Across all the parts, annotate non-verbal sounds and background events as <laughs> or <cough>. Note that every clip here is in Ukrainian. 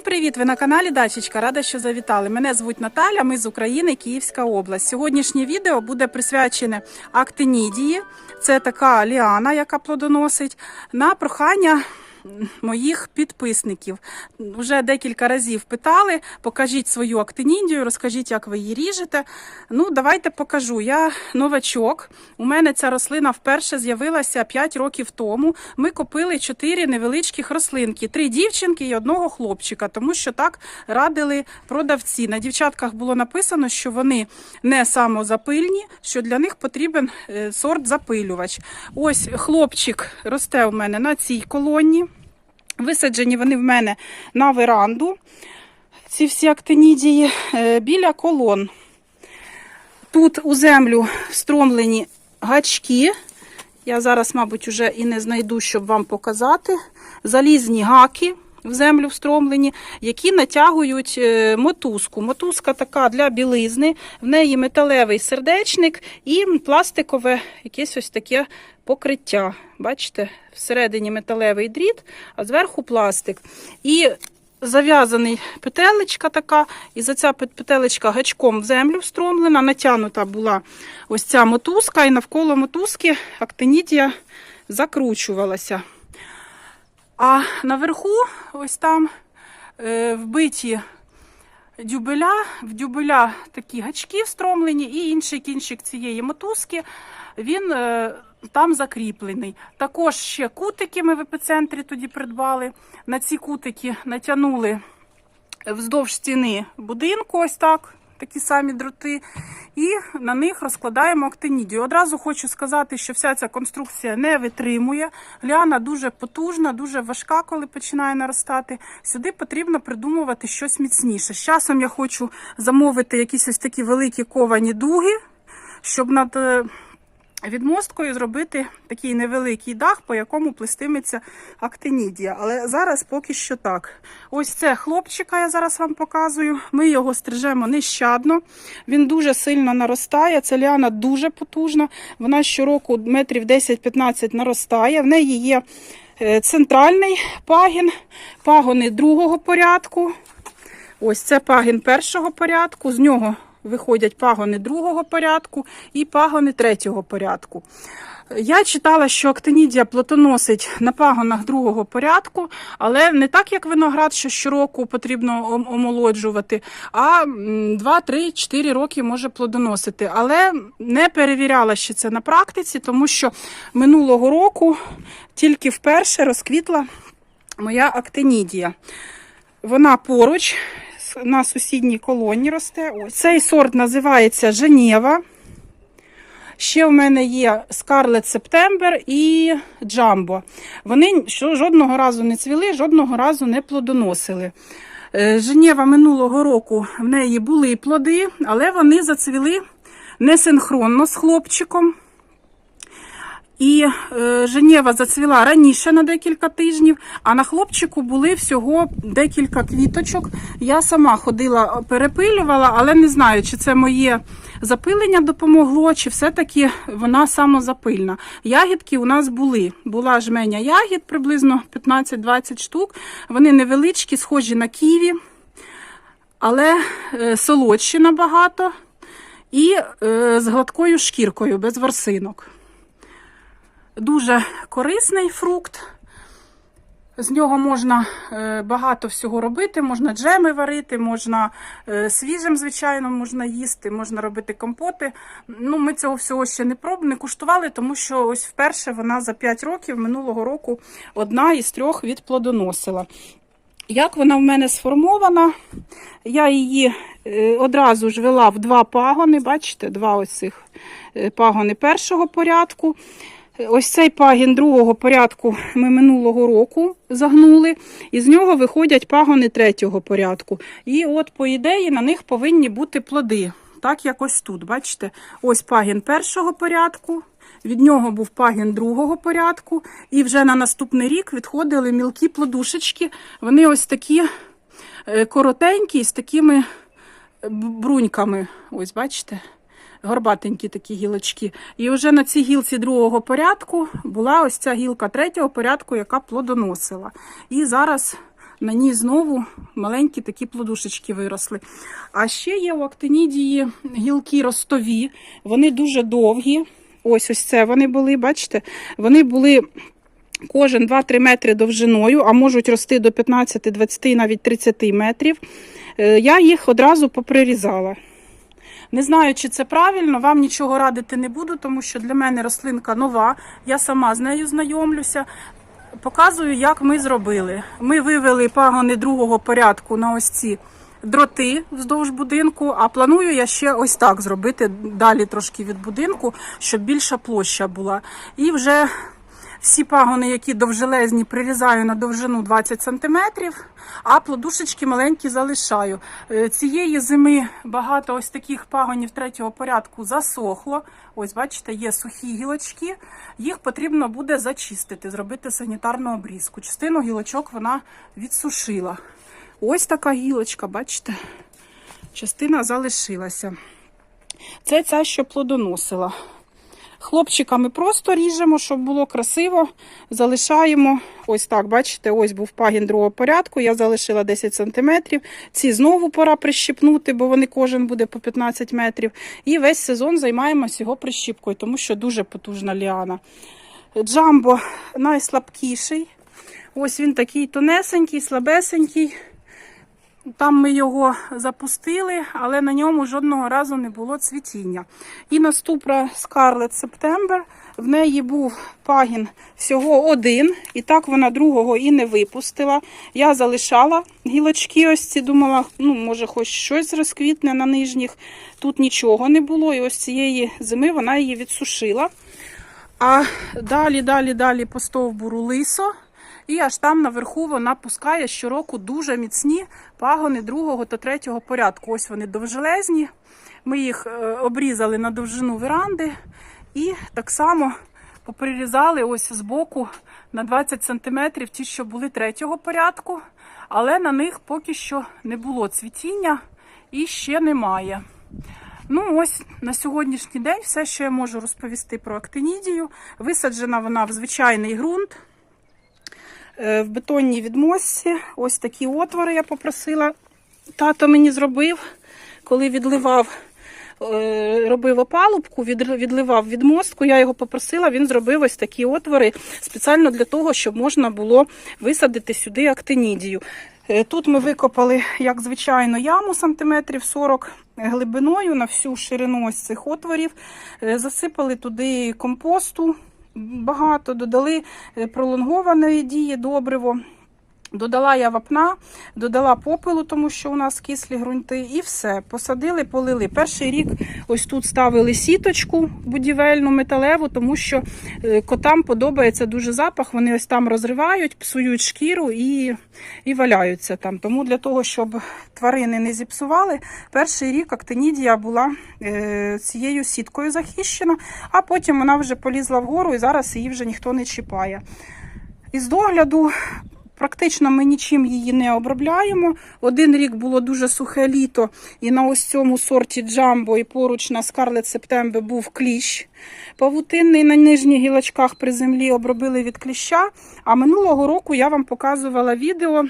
Всім привіт! Ви на каналі Дачечка. Рада, що завітали. Мене звуть Наталя. Ми з України, Київська область. Сьогоднішнє відео буде присвячене актинідії. Це така ліана, яка плодоносить, на прохання моїх підписників. Вже декілька разів питали, покажіть свою актинідію, розкажіть, як ви її ріжете. Ну, давайте покажу. Я новачок. У мене ця рослина вперше з'явилася 5 років тому. Ми купили 4 невеличких рослинки, три дівчинки і одного хлопчика, тому що так радили продавці. На дівчатках було написано, що вони не самозапильні, що для них потрібен е, сорт запилювач. Ось хлопчик росте у мене на цій колонні. Висаджені вони в мене на веранду. Ці всі актинідії е, біля колон. Тут у землю встромлені гачки. Я зараз, мабуть, уже і не знайду, щоб вам показати. Залізні гаки в землю встромлені, які натягують е, мотузку. Мотузка така для білизни, в неї металевий сердечник і пластикове якесь ось таке покриття. Бачите, всередині металевий дріт, а зверху пластик. І зав'язаний петелечка така, і за ця пет- петелечка гачком в землю встромлена, натягнута була ось ця мотузка, і навколо мотузки актинідія закручувалася. А наверху, ось там е, вбиті дюбеля, в дюбеля такі гачки встромлені, і інший кінчик цієї мотузки він е, там закріплений. Також ще кутики ми в епіцентрі тоді придбали. На ці кутики натягнули вздовж стіни будинку, ось так. Такі самі дроти, і на них розкладаємо актинідію. Одразу хочу сказати, що вся ця конструкція не витримує. Гляна дуже потужна, дуже важка, коли починає наростати. Сюди потрібно придумувати щось міцніше. З часом я хочу замовити якісь ось такі великі ковані дуги, щоб над е, відмосткою зробити такий невеликий дах, по якому плестиметься актинідія. Але зараз поки що так. Ось це хлопчика, я зараз вам показую. Ми його стрижемо нещадно. Він дуже сильно наростає. Ця ліана дуже потужна. Вона щороку метрів 10-15 наростає. В неї є е, центральний пагін, пагони другого порядку. Ось це пагін першого порядку. З нього виходять пагони другого порядку і пагони третього порядку. Я читала, що актинідія плодоносить на пагонах другого порядку, але не так, як виноград, що щороку потрібно омолоджувати, а 2, 3, 4 роки може плодоносити. Але не перевіряла ще це на практиці, тому що минулого року тільки вперше розквітла моя актинідія. Вона поруч на сусідній колоні росте. Ось цей сорт називається Женєва. Ще в мене є Scarlet September і Jumbo. Вони жодного разу не цвіли, жодного разу не плодоносили. Е, Женєва минулого року в неї були плоди, але вони зацвіли несинхронно з хлопчиком. І е, Женєва зацвіла раніше на декілька тижнів, а на хлопчику були всього декілька квіточок. Я сама ходила, перепилювала, але не знаю, чи це моє запилення допомогло, чи все-таки вона самозапильна. Ягідки у нас були. Була жменя ягід, приблизно 15-20 штук. Вони невеличкі, схожі на ківі, але е, солодші набагато. І е, з гладкою шкіркою, без ворсинок. Дуже корисний фрукт. З нього можна е, багато всього робити, можна джеми варити, можна е, свіжим, звичайно, можна їсти, можна робити компоти. Ну, ми цього всього ще не пробували, не куштували, тому що ось вперше вона за 5 років минулого року одна із трьох відплодоносила. Як вона в мене сформована? Я її е, одразу ж вела в два пагони, бачите, два ось цих пагони першого порядку. Ось цей пагін другого порядку ми минулого року загнули, і з нього виходять пагони третього порядку. І от, по ідеї, на них повинні бути плоди. Так, як ось тут, бачите? Ось пагін першого порядку, від нього був пагін другого порядку, і вже на наступний рік відходили мілкі плодушечки. Вони ось такі е, коротенькі, з такими бруньками. Ось, бачите? Горбатенькі такі гілочки. І вже на цій гілці другого порядку була ось ця гілка третього порядку, яка плодоносила. І зараз на ній знову маленькі такі плодушечки виросли. А ще є у актинідії гілки ростові, вони дуже довгі. Ось ось це вони були, бачите, вони були кожен 2-3 метри довжиною, а можуть рости до 15, 20, навіть 30 метрів. Е, Я їх одразу поприрізала. Не знаю, чи це правильно, вам нічого радити не буду, тому що для мене рослинка нова, я сама з нею знайомлюся. Показую, як ми зробили. Ми вивели пагони другого порядку на ось ці дроти вздовж будинку, а планую я ще ось так зробити далі трошки від будинку, щоб більша площа була. І вже всі пагони, які довжелезні, прирізаю на довжину 20 см, а плодушечки маленькі залишаю. Е, Цієї зими багато ось таких пагонів третього порядку засохло. Ось, бачите, є сухі гілочки. Їх потрібно буде зачистити, зробити санітарну обрізку. Частину гілочок вона відсушила. Ось така гілочка, бачите, частина залишилася. Це ця, що плодоносила. Хлопчиками просто ріжемо, щоб було красиво. Залишаємо ось так, бачите, ось був пагін другого порядку. Я залишила 10 см. Ці знову пора прищипнути, бо вони кожен буде по 15 метрів. І весь сезон займаємося його прищіпкою, тому що дуже потужна ліана. Джамбо найслабкіший. Ось він такий тонесенький, слабесенький. Там ми його запустили, але на ньому жодного разу не було цвітіння. І наступна Scarlet September. В неї був пагін всього один, і так вона другого і не випустила. Я залишала гілочки ось ці, думала, ну, може, хоч щось розквітне на нижніх. Тут нічого не було. І ось цієї зими вона її відсушила. А далі, далі, далі по стовбуру лисо. І аж там наверху вона пускає щороку дуже міцні пагони другого та третього порядку. Ось вони довжелезні. Ми їх е, обрізали на довжину веранди і так само поприрізали ось збоку на 20 см ті, що були третього порядку, але на них поки що не було цвітіння і ще немає. Ну, ось на сьогоднішній день все, що я можу розповісти про актинідію. Висаджена вона в звичайний ґрунт. Е, В бетонній відмостці ось такі отвори я попросила. Тато мені зробив, коли відливав, е, робив опалубку, відливав відмостку. Я його попросила, він зробив ось такі отвори спеціально для того, щоб можна було висадити сюди актинідію. Е, Тут ми викопали, як звичайно, яму сантиметрів 40 глибиною на всю ширину ось цих отворів. Засипали туди компосту багато, додали е, пролонгованої дії добриво. Додала я вапна, додала попелу, тому що у нас кислі ґрунти, і все. Посадили, полили. Перший рік ось тут ставили сіточку будівельну, металеву, тому що е, котам подобається дуже запах. Вони ось там розривають, псують шкіру і, і валяються там. Тому для того, щоб тварини не зіпсували, перший рік актинідія була е, цією сіткою захищена, а потім вона вже полізла вгору і зараз її вже ніхто не чіпає. Із догляду Практично ми нічим її не обробляємо. Один рік було дуже сухе літо, і на ось цьому сорті джамбо і поруч на скарлет Септембе був кліщ. Павутинний на нижніх гілочках при землі обробили від кліща. А минулого року я вам показувала відео.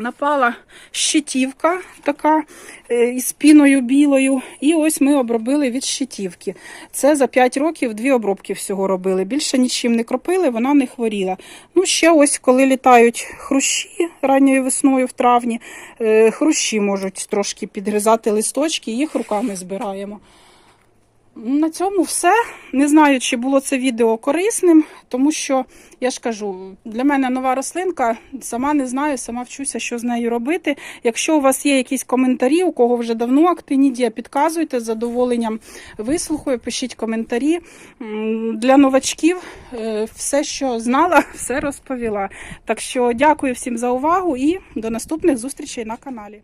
Напала щитівка така е, із піною білою. І ось ми обробили від щитівки. Це за 5 років дві обробки всього робили. Більше нічим не кропили, вона не хворіла. Ну, ще ось, коли літають хрущі ранньою весною в травні, е, хрущі можуть трошки підгризати листочки, їх руками збираємо. На цьому все. Не знаю, чи було це відео корисним, тому що я ж кажу, для мене нова рослинка, сама не знаю, сама вчуся, що з нею робити. Якщо у вас є якісь коментарі, у кого вже давно актинідія, підказуйте з задоволенням вислухаю, пишіть коментарі. Для новачків е, все, що знала, <laughs> все розповіла. Так що дякую всім за увагу і до наступних зустрічей на каналі.